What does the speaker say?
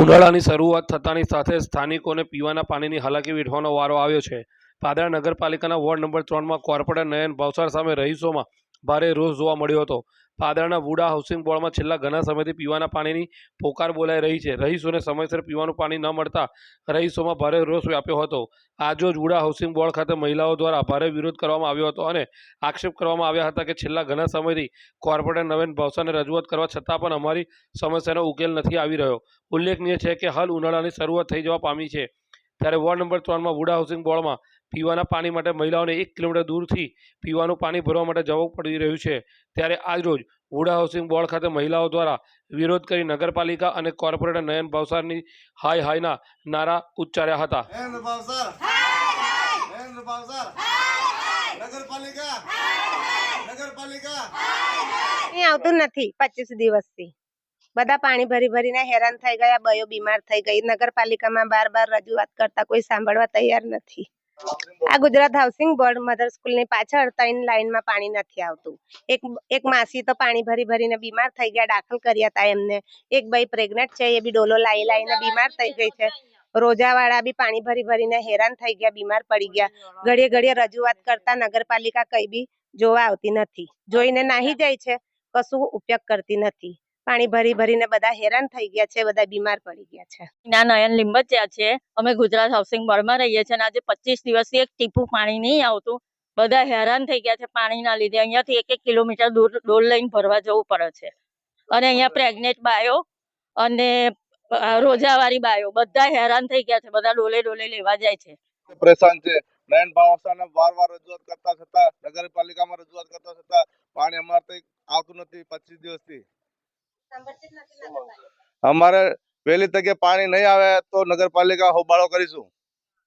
ઉનાળાની શરૂઆત થતાની સાથે સ્થાનિકોને પીવાના પાણીની હાલાકી વેઠવાનો વારો આવ્યો છે. પાદરા નગરપાલિકાના વોર્ડ નંબર ત્રણમાં કોર્પોરેટર નયન ભવસાર સામે રહીશોમાં ભારે રોષ જોવા મળ્યો હતો. પાદરાના વુડા હાઉસિંગ બોર્ડમાં છેલ્લા ઘણા સમયથી પીવાના પાણીની પોકાર બોલાઈ રહી છે. રહીશોને સમયસર પીવાનું પાણી ન મળતા રહીશોમાં ભારે રોષ વ્યાપ્યો હતો. આજરોજ વુડા હાઉસિંગ બોર્ડ ખાતે મહિલાઓ દ્વારા ભારે વિરોધ કરવામાં આવ્યો હતો અને આક્ષેપ કરવામાં આવ્યા હતા કે છેલ્લા ઘણા સમયથી કોર્પોરેટર નવીન ભાવસાને રજૂઆત કરવા છતાં પણ અમારી સમસ્યાનો ઉકેલ નથી આવી રહ્યો. ઉલ્લેખનીય છે કે હાલ ઉનાળાની શરૂઆત થઈ જવા પામી છે. ત્યારે વોર્ડ નંબર ત્રણમાં વુડા હાઉસિંગ બોર્ડમાં પીવાના પાણી માટે મહિલાઓને એક કિલોમીટર દૂરથી પીવાનું પાણી ભરવા માટે જવું પડી રહ્યું છે. ત્યારે આજરોજ વુડા હાઉસિંગ બોર્ડ ખાતે મહિલાઓ દ્વારા વિરોધ કરી નગરપાલિકા અને કોર્પોરેટર નયન ભાવસારની હાય હાયના નારા ઉચ્ચાર્યા હતા. નગરપાલિકા. આવતું નથી પચીસ દિવસથી. બધા પાણી ભરી ભરીને હેરાન થઈ ગયા, બયો બીમાર થઈ ગઈ. નગરપાલિકામાં બાર બાર રજૂઆત કરતા કોઈ સાંભળવા તૈયાર નથી. આ ગુજરાત હાઉસિંગ બોર્ડ મધર સ્કૂલની પાછળ ત્રણ લાઈનમાં પાણી નથી આવતું. એક એક માસી તો પાણી ભરી ભરીને બીમાર થઈ ગયા, દાખલ કર્યા હતા એમને. એક ભાઈ પ્રેગ્નેન્ટ છે, એ બી ડોલો લાવી લાવીને બીમાર થઈ ગઈ છે. રોજાવાળા બી પાણી ભરી ભરીને હેરાન થઈ ગયા, બીમાર પડી ગયા. ઘડીએ ઘડીએ રજૂઆત કરતા નગરપાલિકા કઈ બી જોવા આવતી નથી. જોઈને નાહી જાય છે, કશું ઉપયોગ કરતી નથી. પાણી ભરી ભરીને બધા હેરાન થઈ ગયા છે બધા બીમાર પડી ગયા છે. ના નયન લીંબચિયા છે અમે ગુજરાત હાઉસિંગ બોર્ડમાં રહીએ છીએ અને આજે પચીસ દિવસથી એક ટીપું પાણી નહીં આવતું. બધા હેરાન થઈ ગયા છે પાણીના લીધે. અહીંયાથી એક એક કિલોમીટર દૂર ડોલ લઈને ભરવા જવું પડે છે. અને અહીંયા પ્રેગ્નેન્ટ બાયો અને રોજાવાળી બાયો બધા હેરાન થઈ ગયા છે. બધા ડોલે ડોલે લેવા જાય છે. પરેશાન છે. નયન ભાવસાને વાર વાર રજૂઆત કરતા છતાં નગરપાલિકામાં રજૂઆત કરતા છતાં પાણી અમારે આવતું નથી પચીસ દિવસથી. અમારે વહેલી તકે પાણી નહીં આવે તો નગરપાલિકા હોબાળો કરીશું.